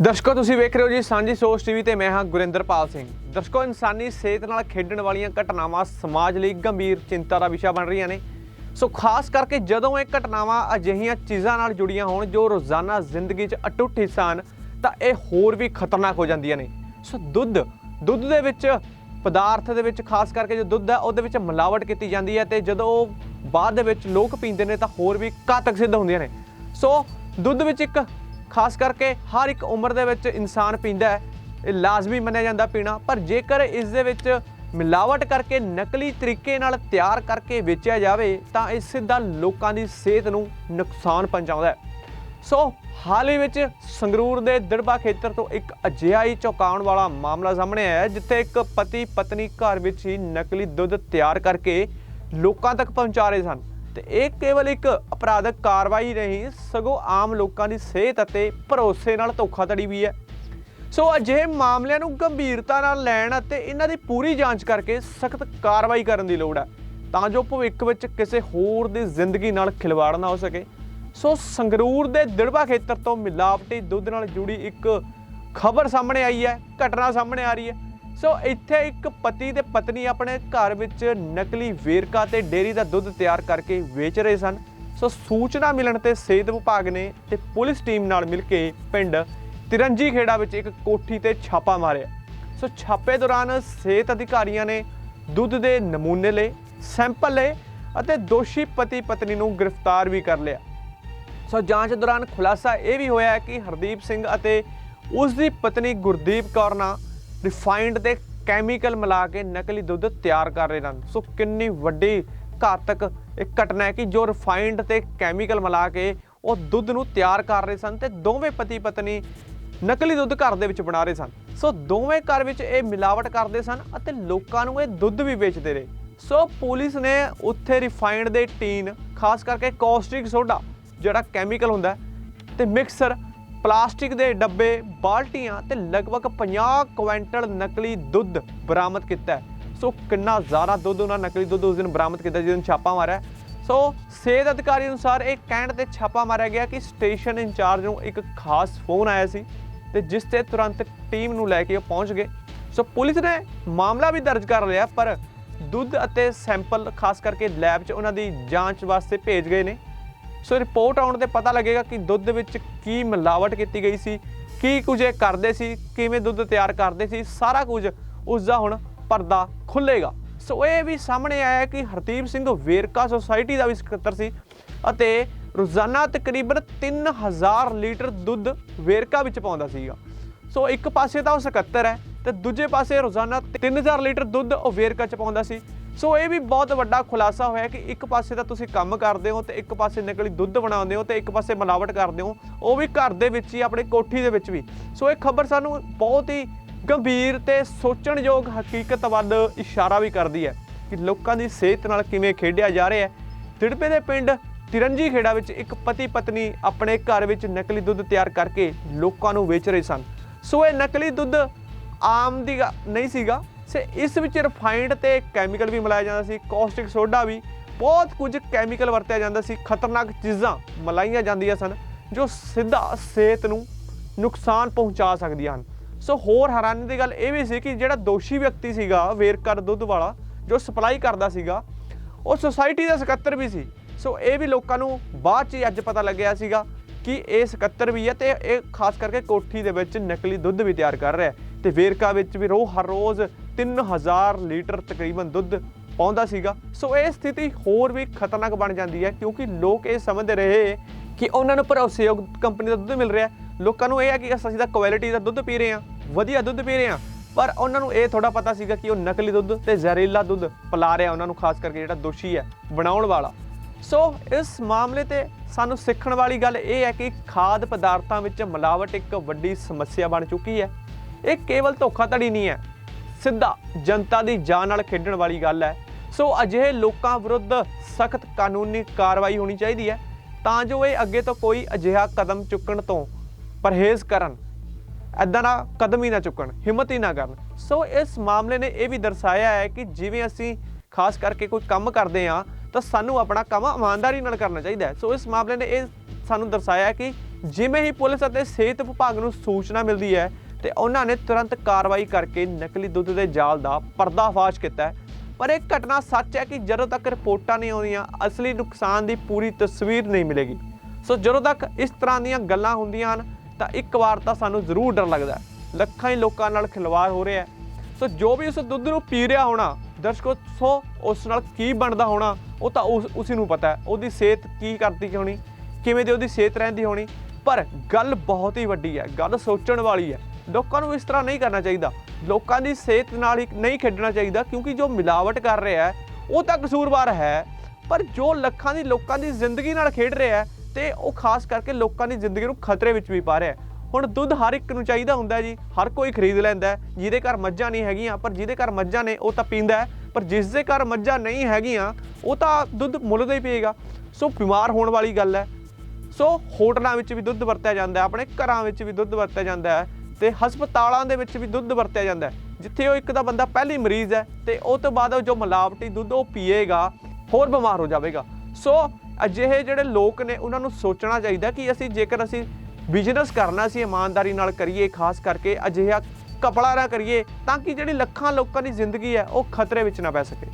ਦਰਸ਼ਕੋ, ਤੁਸੀਂ ਵੇਖ ਰਹੇ ਹੋ ਜੀ ਸਾਂਝੀ ਸੋਚ ਟੀਵੀ ਤੇ ਮੈਂ ਹਾਂ ਗੁਰਿੰਦਰਪਾਲ ਸਿੰਘ। ਦਰਸ਼ਕੋ, ਇਨਸਾਨੀ ਸਿਹਤ ਨਾਲ ਖੇਡਣ ਵਾਲੀਆਂ ਘਟਨਾਵਾਂ ਸਮਾਜ ਲਈ ਗੰਭੀਰ ਚਿੰਤਾ ਦਾ ਵਿਸ਼ਾ ਬਣ ਰਹੀਆਂ ਨੇ। ਸੋ ਖਾਸ ਕਰਕੇ ਜਦੋਂ ਇਹ ਘਟਨਾਵਾਂ ਅਜਿਹੀਆਂ ਚੀਜ਼ਾਂ ਨਾਲ ਜੁੜੀਆਂ ਹੋਣ, ਜੋ ਰੋਜ਼ਾਨਾ ਜ਼ਿੰਦਗੀ 'ਚ ਅਟੁੱਟ ਹਿੱਸਾ ਹਨ, ਤਾਂ ਇਹ ਹੋਰ ਵੀ ਖਤਰਨਾਕ ਹੋ ਜਾਂਦੀਆਂ ਨੇ। ਸੋ ਦੁੱਧ ਦੁੱਧ ਦੇ ਵਿੱਚ ਪਦਾਰਥ ਦੇ ਵਿੱਚ ਖਾਸ ਕਰਕੇ ਜੋ ਦੁੱਧ ਹੈ, ਉਹਦੇ ਵਿੱਚ ਮਿਲਾਵਟ ਕੀਤੀ ਜਾਂਦੀ ਹੈ ਤੇ ਜਦੋਂ ਉਹ ਬਾਅਦ ਦੇ ਵਿੱਚ ਲੋਕ ਪੀਂਦੇ ਨੇ, ਤਾਂ ਹੋਰ ਵੀ ਘਾਤਕ ਸਿੱਧ ਹੁੰਦੀਆਂ ਨੇ। ਸੋ ਦੁੱਧ ਵਿੱਚ ਇੱਕ ਖਾਸ ਕਰਕੇ ਹਰ ਇੱਕ ਉਮਰ ਦੇ ਵਿੱਚ ਇਨਸਾਨ ਪੀਂਦਾ ਹੈ। ਇਹ ਲਾਜ਼ਮੀ ਮੰਨਿਆ ਜਾਂਦਾ ਪੀਣਾ। ਪਰ ਜੇਕਰ ਇਸ ਦੇ ਵਿੱਚ ਮਿਲਾਵਟ ਕਰਕੇ ਨਕਲੀ ਤਰੀਕੇ ਨਾਲ ਤਿਆਰ ਕਰਕੇ ਵੇਚਿਆ ਜਾਵੇ ਤਾਂ ਇਹ ਸਿੱਧਾ ਲੋਕਾਂ ਦੀ ਸਿਹਤ ਨੂੰ ਨੁਕਸਾਨ ਪਹੁੰਚਾਉਂਦਾ ਹੈ। ਸੋ ਹਾਲ ਹੀ ਵਿੱਚ ਸੰਗਰੂਰ ਦੇ ਦਿੜਬਾ ਖੇਤਰ ਤੋਂ ਇੱਕ ਅਜਿਹਾ ਹੀ ਚੌਂਕਾਉਣ ਵਾਲਾ ਮਾਮਲਾ ਸਾਹਮਣੇ ਆਇਆ ਹੈ, ਜਿੱਥੇ ਇੱਕ ਪਤੀ ਪਤਨੀ ਘਰ ਵਿੱਚ ਹੀ ਨਕਲੀ ਦੁੱਧ ਤਿਆਰ ਕਰਕੇ ਲੋਕਾਂ ਤੱਕ ਪਹੁੰਚਾ ਰਹੇ ਸਨ। ਤੇ ਇਹ ਕੇਵਲ ਇੱਕ ਅਪਰਾਧਕ ਕਾਰਵਾਈ ਨਹੀਂ, ਸਗੋਂ ਆਮ ਲੋਕਾਂ ਦੀ ਸਿਹਤ ਅਤੇ ਭਰੋਸੇ ਨਾਲ ਧੋਖਾਧੜੀ ਵੀ ਹੈ। ਸੋ ਅਜਿਹੇ ਮਾਮਲਿਆਂ ਨੂੰ ਗੰਭੀਰਤਾ ਨਾਲ ਲੈਣ ਅਤੇ ਇਹਨਾਂ ਦੀ ਪੂਰੀ ਜਾਂਚ ਕਰਕੇ ਸਖਤ ਕਾਰਵਾਈ ਕਰਨ ਦੀ ਲੋੜ ਹੈ, ਤਾਂ ਜੋ ਭਵਿੱਖ ਵਿੱਚ ਕਿਸੇ ਹੋਰ ਦੀ ਜ਼ਿੰਦਗੀ ਨਾਲ ਖਿਲਵਾੜ ਨਾ ਹੋ ਸਕੇ। ਸੋ ਸੰਗਰੂਰ ਦੇ ਦਿੜਬਾ ਖੇਤਰ ਤੋਂ ਮਿਲਾਵਟੀ ਦੁੱਧ ਨਾਲ ਜੁੜੀ ਇੱਕ ਖਬਰ ਸਾਹਮਣੇ ਆਈ ਹੈ, ਘਟਨਾ ਸਾਹਮਣੇ ਆ ਰਹੀ ਹੈ। ਸੋ ਇੱਥੇ ਇੱਕ ਪਤੀ ਤੇ ਪਤਨੀ ਆਪਣੇ ਘਰ ਵਿੱਚ ਨਕਲੀ ਵੇਰਕਾ ਤੇ ਡੇਰੀ ਦਾ ਦੁੱਧ ਤਿਆਰ ਕਰਕੇ ਵੇਚ ਰਹੇ ਸਨ। ਸੋ ਸੂਚਨਾ ਮਿਲਣ ਤੇ ਸਿਹਤ ਵਿਭਾਗ ਨੇ ਤੇ ਪੁਲਿਸ ਟੀਮ ਨਾਲ ਮਿਲ ਕੇ ਪਿੰਡ ਤਿਰੰਜੀ ਖੇੜਾ ਵਿੱਚ ਇੱਕ ਕੋਠੀ ਤੇ ਛਾਪਾ ਮਾਰਿਆ। ਸੋ ਛਾਪੇ ਦੌਰਾਨ ਸਿਹਤ ਅਧਿਕਾਰੀਆਂ ਨੇ ਦੁੱਧ ਦੇ ਨਮੂਨੇ ਲਏ, ਸੈਂਪਲ ਲਏ ਅਤੇ ਦੋਸ਼ੀ ਪਤੀ ਪਤਨੀ ਨੂੰ ਗ੍ਰਿਫਤਾਰ ਵੀ ਕਰ ਲਿਆ। ਸੋ ਜਾਂਚ ਦੌਰਾਨ ਖੁਲਾਸਾ ਇਹ ਵੀ ਹੋਇਆ ਕਿ ਹਰਦੀਪ ਸਿੰਘ ਅਤੇ ਉਸ ਦੀ ਪਤਨੀ ਗੁਰਦੀਪ ਕੌਰ ਨਾਲ ਰਿਫਾਈਨਡ ਤੇ ਕੈਮੀਕਲ ਮਿਲਾ ਕੇ ਨਕਲੀ ਦੁੱਧ ਤਿਆਰ ਕਰ ਰਹੇ ਹਨ ਸੋ ਕਿੰਨੀ ਵੱਡੀ ਘਾਤਕ ਇੱਕ ਘਟਨਾ ਹੈ ਕਿ ਜੋ ਰਿਫਾਈਨਡ ਤੇ ਕੈਮੀਕਲ ਮਿਲਾ ਕੇ ਉਹ ਦੁੱਧ ਨੂੰ ਤਿਆਰ ਕਰ ਰਹੇ ਸਨ ਤੇ ਦੋਵੇਂ ਪਤੀ ਪਤਨੀ ਨਕਲੀ ਦੁੱਧ ਘਰ ਦੇ ਵਿੱਚ ਬਣਾ ਰਹੇ ਸਨ। ਸੋ ਦੋਵੇਂ ਘਰ ਵਿੱਚ ਇਹ ਮਿਲਾਵਟ ਕਰਦੇ ਸਨ ਅਤੇ ਲੋਕਾਂ ਨੂੰ ਇਹ ਦੁੱਧ ਵੀ ਵੇਚਦੇ ਰਹੇ। ਸੋ ਪੁਲਿਸ ਨੇ ਉੱਥੇ ਰਿਫਾਈਨਡ ਦੇ ਟੀਨ ਖਾਸ ਕਰਕੇ ਕੌਸਟਿਕ ਸੋਡਾ ਜਿਹੜਾ ਕੈਮੀਕਲ ਹੁੰਦਾ ਹੈ, ਤੇ ਮਿਕਸਰ ਪਲਾਸਟਿਕ ਦੇ ਡੱਬੇ, ਬਾਲਟੀਆਂ ਤੇ ਲਗਭਗ 50 ਕੁਇੰਟਲ ਨਕਲੀ ਦੁੱਧ ਬਰਾਮਦ ਕੀਤਾ ਸੋ ਕਿੰਨਾ ਜ਼ਿਆਦਾ ਦੁੱਧ ਉਹਨਾਂ ਨਕਲੀ ਦੁੱਧ ਉਸ ਦਿਨ ਬਰਾਮਦ ਕੀਤਾ ਜਿਸ ਦਿਨ ਛਾਪਾ ਮਾਰਿਆ ਸੋ ਸਿਹਤ ਅਧਿਕਾਰੀ ਅਨੁਸਾਰ ਇਹ ਕਹਿਣ ਤੇ ਛਾਪਾ ਮਾਰਿਆ ਗਿਆ ਕਿ ਸਟੇਸ਼ਨ ਇੰਚਾਰਜ ਨੂੰ ਇੱਕ ਖਾਸ ਫੋਨ ਆਇਆ ਸੀ ਤੇ ਜਿਸ ਤੇ ਤੁਰੰਤ ਟੀਮ ਨੂੰ ਲੈ ਕੇ ਉਹ ਪਹੁੰਚ ਗਏ। ਸੋ ਪੁਲਿਸ ਨੇ ਮਾਮਲਾ ਵੀ ਦਰਜ ਕਰ ਲਿਆ, ਪਰ ਦੁੱਧ ਅਤੇ ਸੈਂਪਲ ਖਾਸ ਕਰਕੇ ਲੈਬ 'ਚ ਉਹਨਾਂ ਦੀ ਜਾਂਚ ਵਾਸਤੇ ਭੇਜ ਗਏ ਨੇ। ਸੋ ਰਿਪੋਰਟ ਆਉਣ ਤੇ ਪਤਾ ਲੱਗੇਗਾ ਕਿ ਦੁੱਧ ਵਿੱਚ ਕੀ ਮਿਲਾਵਟ ਕੀਤੀ ਗਈ ਸੀ, ਕੀ ਕੁਝ ਇਹ ਕਰਦੇ ਸੀ, ਕਿਵੇਂ ਦੁੱਧ ਤਿਆਰ ਕਰਦੇ ਸੀ, ਸਾਰਾ ਕੁਝ ਉਸ ਦਾ ਹੁਣ ਪਰਦਾ ਖੁੱਲੇਗਾ ਸੋ ਇਹ ਵੀ ਸਾਹਮਣੇ ਆਇਆ ਕਿ ਹਰਦੀਪ ਸਿੰਘ ਵੇਰਕਾ ਸੁਸਾਇਟੀ ਦਾ ਵੀ ਸਕੱਤਰ ਸੀ ਅਤੇ ਰੋਜ਼ਾਨਾ ਤਕਰੀਬਨ 3000 ਲੀਟਰ ਦੁੱਧ ਵੇਰਕਾ ਵਿੱਚ ਪਾਉਂਦਾ ਸੀਗਾ। ਸੋ ਇੱਕ ਪਾਸੇ ਤਾਂ ਉਹ ਸਕੱਤਰ ਹੈ ਤੇ ਦੂਜੇ ਪਾਸੇ ਰੋਜ਼ਾਨਾ 3000 ਲੀਟਰ ਦੁੱਧ ਉਹ ਵੇਰਕਾ ਚ ਪਾਉਂਦਾ ਸੀ। ਸੋ ਇਹ ਵੀ ਬਹੁਤ ਵੱਡਾ ਖੁਲਾਸਾ ਹੋਇਆ ਕਿ ਇੱਕ ਪਾਸੇ ਤਾਂ ਤੁਸੀਂ ਕੰਮ ਕਰਦੇ ਹੋ ਤੇ ਇੱਕ ਪਾਸੇ ਨਕਲੀ ਦੁੱਧ ਬਣਾਉਂਦੇ ਹੋ ਤੇ ਇੱਕ ਪਾਸੇ ਮਿਲਾਵਟ ਕਰਦੇ ਹੋ, ਉਹ ਵੀ ਘਰ ਦੇ ਵਿੱਚ ਹੀ, ਆਪਣੀ ਕੋਠੀ ਦੇ ਵਿੱਚ ਵੀ। ਸੋ ਇਹ ਖਬਰ ਸਾਨੂੰ ਬਹੁਤ ਹੀ ਗੰਭੀਰ ਤੇ ਸੋਚਣਯੋਗ ਹਕੀਕਤ ਵੱਲ ਇਸ਼ਾਰਾ ਵੀ ਕਰਦੀ ਹੈ ਕਿ ਲੋਕਾਂ ਦੀ ਸਿਹਤ ਨਾਲ ਕਿਵੇਂ ਖੇਡਿਆ ਜਾ ਰਿਹਾ ਹੈ। ਤਿੜਪੇ ਦੇ ਪਿੰਡ ਤਿਰੰਜੀ ਖੇੜਾ ਵਿੱਚ ਇੱਕ ਪਤੀ ਪਤਨੀ ਆਪਣੇ ਘਰ ਵਿੱਚ ਨਕਲੀ ਦੁੱਧ ਤਿਆਰ ਕਰਕੇ ਲੋਕਾਂ ਨੂੰ ਵੇਚ ਰਹੇ ਸਨ। ਸੋ ਇਹ ਨਕਲੀ ਦੁੱਧ ਆਮ ਦੀ ਗ- ਨਹੀਂ ਸੀਗਾ। ਸੇ ਇਸ ਵਿੱਚ ਰਿਫਾਈਨਡ ਤੇ ਕੈਮੀਕਲ ਵੀ ਮਿਲਾਇਆ ਜਾਂਦਾ ਸੀ ਕੌਸਟਿਕ ਸੋਡਾ ਵੀ, ਬਹੁਤ ਕੁਝ ਕੈਮੀਕਲ ਵਰਤਿਆ ਜਾਂਦਾ ਸੀ, ਖਤਰਨਾਕ ਚੀਜ਼ਾਂ ਮਲਾਈਆਂ ਜਾਂਦੀਆਂ ਸਨ, ਜੋ ਸਿੱਧਾ ਸਿਹਤ ਨੂੰ ਨੁਕਸਾਨ ਪਹੁੰਚਾ ਸਕਦੀਆਂ ਹਨ। ਸੋ ਹੋਰ ਹੈਰਾਨੀ ਦੀ ਗੱਲ ਇਹ ਵੀ ਸੀ ਕਿ ਜਿਹੜਾ ਦੋਸ਼ੀ ਵਿਅਕਤੀ ਸੀਗਾ, ਵੇਰਕਰ ਦੁੱਧ ਵਾਲਾ, ਜੋ ਸਪਲਾਈ ਕਰਦਾ ਸੀਗਾ, ਉਹ ਸੁਸਾਇਟੀ ਦਾ ਸਕੱਤਰ ਵੀ ਸੀ। ਸੋ ਇਹ ਵੀ ਲੋਕਾਂ ਨੂੰ ਬਾਅਦ ਚ ਹੀ ਅੱਜ ਪਤਾ ਲੱਗਿਆ ਸੀਗਾ ਕਿ ਇਹ ਸਕੱਤਰ ਵੀ ਹੈ ਤੇ ਇਹ ਖਾਸ ਕਰਕੇ ਕੋਠੀ ਦੇ ਵਿੱਚ ਨਕਲੀ ਦੁੱਧ ਵੀ ਤਿਆਰ ਕਰ ਰਿਹਾ ਹੈ। ਤੇ ਵੇਰਕਾ ਵਿੱਚ ਵੀ ਰੋ, ਹਰ ਰੋਜ਼ 3000 ਲੀਟਰ ਤਕਰੀਬਨ ਦੁੱਧ ਪਾਉਂਦਾ ਸੀਗਾ। ਸੋ ਇਹ ਸਥਿਤੀ ਹੋਰ ਵੀ ਖਤਰਨਾਕ ਬਣ ਜਾਂਦੀ ਹੈ ਕਿਉਂਕਿ ਲੋਕ ਇਹ ਸਮਝਦੇ ਰਹੇ ਕਿ ਉਹਨਾਂ ਨੂੰ ਭਰੋਸੇਯੋਗ ਕੰਪਨੀ ਦਾ ਦੁੱਧ ਮਿਲ ਰਿਹਾ। ਲੋਕਾਂ ਨੂੰ ਇਹ ਹੈ ਕਿ ਅਸੀਂ ਤਾਂ ਕੁਆਲਿਟੀ ਦਾ ਦੁੱਧ ਪੀ ਰਹੇ ਹਾਂ, ਵਧੀਆ ਦੁੱਧ ਪੀ ਰਹੇ ਹਾਂ, ਪਰ ਉਹਨਾਂ ਨੂੰ ਇਹ ਥੋੜਾ ਪਤਾ ਸੀਗਾ ਕਿ ਉਹ ਨਕਲੀ ਦੁੱਧ ਤੇ ਜ਼ਹਿਰੀਲਾ ਦੁੱਧ ਪਿਲਾ ਰਿਹਾ ਉਹਨਾਂ ਨੂੰ, ਖਾਸ ਕਰਕੇ ਜਿਹੜਾ ਦੋਸ਼ੀ ਹੈ, ਬਣਾਉਣ ਵਾਲਾ। ਸੋ ਇਸ ਮਾਮਲੇ ਤੇ ਸਾਨੂੰ ਸਿੱਖਣ ਵਾਲੀ ਗੱਲ ਇਹ ਹੈ ਕਿ ਖਾਦ ਪਦਾਰਥਾਂ ਵਿੱਚ ਮਿਲਾਵਟ ਇੱਕ ਵੱਡੀ ਸਮੱਸਿਆ ਬਣ ਚੁੱਕੀ ਹੈ। ਇਹ ਕੇਵਲ ਧੋਖਾਧੜੀ ਨਹੀਂ ਹੈ ਸਿੱਧਾ ਜਨਤਾ ਦੀ ਜਾਨ ਨਾਲ ਖੇਡਣ ਵਾਲੀ ਗੱਲ ਹੈ। ਸੋ ਅਜਿਹੇ ਲੋਕਾਂ ਵਿਰੁੱਧ ਸਖਤ ਕਾਨੂੰਨੀ ਕਾਰਵਾਈ ਹੋਣੀ ਚਾਹੀਦੀ ਹੈ। ਤਾਂ ਜੋ ਇਹ ਅੱਗੇ ਤੋਂ ਕੋਈ ਅਜਿਹਾ ਕਦਮ ਚੁੱਕਣ ਤੋਂ ਪਰਹੇਜ਼ ਕਰਨ। ਐਦਾਂ ਦਾ ਕਦਮ ਹੀ ਨਾ ਚੁੱਕਣ, ਹਿੰਮਤ ਹੀ ਨਾ ਕਰਨ। ਸੋ ਇਸ ਮਾਮਲੇ ਨੇ ਇਹ ਵੀ ਦਰਸਾਇਆ ਹੈ ਕਿ ਜਿਵੇਂ ਅਸੀਂ ਖਾਸ ਕਰਕੇ ਕੋਈ ਕੰਮ ਕਰਦੇ ਆ ਤਾਂ ਸਾਨੂੰ ਆਪਣਾ ਕੰਮ ਇਮਾਨਦਾਰੀ ਨਾਲ ਕਰਨਾ ਚਾਹੀਦਾ ਹੈ। ਸੋ ਇਸ ਮਾਮਲੇ ਨੇ ਇਹ ਸਾਨੂੰ ਦਰਸਾਇਆ ਕਿ ਜਿਵੇਂ ਹੀ ਪੁਲਿਸ ਅਤੇ ਸਿਹਤ ਵਿਭਾਗ ਨੂੰ ਸੂਚਨਾ ਮਿਲਦੀ ਹੈ ਤੇ ਉਹਨਾਂ ਨੇ ਤੁਰੰਤ ਕਾਰਵਾਈ ਕਰਕੇ ਨਕਲੀ ਦੁੱਧ ਦੇ ਜਾਲ ਦਾ ਪਰਦਾਫਾਸ਼ ਕੀਤਾ ਪਰ ਇਹ ਘਟਨਾ ਸੱਚ ਹੈ ਕਿ ਜਦੋਂ ਤੱਕ ਰਿਪੋਰਟਾਂ ਨਹੀਂ ਆਉਂਦੀਆਂ, ਅਸਲੀ ਨੁਕਸਾਨ ਦੀ ਪੂਰੀ ਤਸਵੀਰ ਨਹੀਂ ਮਿਲੇਗੀ। ਸੋ ਜਦੋਂ ਤੱਕ ਇਸ ਤਰ੍ਹਾਂ ਦੀਆਂ ਗੱਲਾਂ ਹੁੰਦੀਆਂ ਹਨ, ਤਾਂ ਇੱਕ ਵਾਰ ਤਾਂ ਸਾਨੂੰ ਜ਼ਰੂਰ ਡਰ ਲੱਗਦਾ ਲੱਖਾਂ ਹੀ ਲੋਕਾਂ ਨਾਲ ਖਿਲਵਾੜ ਹੋ ਰਿਹਾ ਹੈ। ਸੋ ਜੋ ਵੀ ਉਸ ਦੁੱਧ ਨੂੰ ਪੀ ਰਿਹਾ ਹੋਣਾ, ਦਰਸ਼ਕੋ, ਸੋ ਉਸ ਨਾਲ ਕੀ ਬਣਦਾ ਹੋਣਾ, ਉਹ ਤਾਂ ਉਸ, ਉਸੇ ਨੂੰ ਪਤਾ ਹੈ। ਉਹਦੀ ਸਿਹਤ ਕੀ ਕਰਦੀ ਹੋਣੀ, ਕਿਵੇਂ ਦੀ ਉਹਦੀ ਸਿਹਤ ਰਹਿੰਦੀ ਹੋਣੀ, ਪਰ ਗੱਲ ਬਹੁਤ ਹੀ ਵੱਡੀ ਹੈ। ਗੱਲ ਸੋਚਣ ਵਾਲੀ ਹੈ। ਲੋਕਾਂ ਨੂੰ ਇਸ ਤਰ੍ਹਾਂ ਨਹੀਂ ਕਰਨਾ ਚਾਹੀਦਾ। ਲੋਕਾਂ ਦੀ ਸਿਹਤ ਨਾਲ ਹੀ ਨਹੀਂ ਖੇਡਣਾ ਚਾਹੀਦਾ, ਕਿਉਂਕਿ ਜੋ ਮਿਲਾਵਟ ਕਰ ਰਿਹਾ ਹੈ, ਉਹ ਤਾਂ ਕਸੂਰਵਾਰ ਹੈ। ਪਰ ਜੋ ਲੱਖਾਂ ਦੀ, ਲੋਕਾਂ ਦੀ ਜ਼ਿੰਦਗੀ ਨਾਲ ਖੇਡ ਰਿਹਾ ਹੈ, ਤੇ ਉਹ ਖਾਸ ਕਰਕੇ ਲੋਕਾਂ ਦੀ ਜ਼ਿੰਦਗੀ ਨੂੰ ਖਤਰੇ ਵਿੱਚ ਵੀ ਪਾ ਰਿਹਾ ਹੈ। ਹੁਣ ਦੁੱਧ ਹਰ ਇੱਕ ਨੂੰ ਚਾਹੀਦਾ ਹੁੰਦਾ ਜੀ, ਹਰ ਕੋਈ ਖਰੀਦ ਲੈਂਦਾ ਜਿਹਦੇ ਘਰ ਮੱਝਾਂ ਨਹੀਂ ਹੈਗੀਆਂ, ਪਰ ਜਿਹਦੇ ਘਰ ਮੱਝਾਂ ਨੇ, ਉਹ ਤਾਂ ਪੀਂਦਾ ਪਰ ਜਿਸ ਦੇ ਘਰ ਮੱਝਾਂ ਨਹੀਂ ਹੈਗੀਆਂ, ਉਹ ਤਾਂ ਦੁੱਧ ਮੁੱਲ ਦਾ ਹੀ ਪੀਏਗਾ। ਸੋ ਬਿਮਾਰ ਹੋਣ ਵਾਲੀ ਗੱਲ ਹੈ। ਸੋ ਹੋਟਲਾਂ ਵਿੱਚ ਵੀ ਦੁੱਧ ਵਰਤਿਆ ਜਾਂਦਾ ਹੈ, ਆਪਣੇ ਘਰਾਂ ਵਿੱਚ ਵੀ ਦੁੱਧ ਵਰਤਿਆ ਜਾਂਦਾ ਹੈ। ਤੇ ਹਸਪਤਾਲਾਂ ਦੇ ਵਿੱਚ ਵੀ ਦੁੱਧ ਵਰਤਿਆ ਜਾਂਦਾ ਜਿੱਥੇ ਉਹ ਇੱਕ ਦਾ ਬੰਦਾ ਪਹਿਲੀ ਮਰੀਜ਼ ਹੈ ਤੇ ਉਹ ਤੋਂ ਬਾਅਦ ਉਹ ਜੋ ਮਿਲਾਵਟੀ ਦੁੱਧ ਉਹ ਪੀਏਗਾ, ਹੋਰ ਬਿਮਾਰ ਹੋ ਜਾਵੇਗਾ। ਸੋ ਅਜਿਹੇ ਜਿਹੜੇ ਲੋਕ ਨੇ, ਉਹਨਾਂ ਨੂੰ ਸੋਚਣਾ ਚਾਹੀਦਾ ਕਿ ਅਸੀਂ ਜੇਕਰ ਅਸੀਂ ਬਿਜ਼ਨਸ ਕਰਨਾ ਸੀ ਇਮਾਨਦਾਰੀ ਨਾਲ ਕਰੀਏ, ਖਾਸ ਕਰਕੇ ਅਜਿਹਾ ਕਪੜਾ ਨਾ ਕਰੀਏ, ਤਾਂ ਕਿ ਜਿਹੜੀ ਲੱਖਾਂ ਲੋਕਾਂ ਦੀ ਜ਼ਿੰਦਗੀ ਹੈ, ਉਹ ਖਤਰੇ ਵਿੱਚ ਨਾ ਪੈ ਸਕੇ।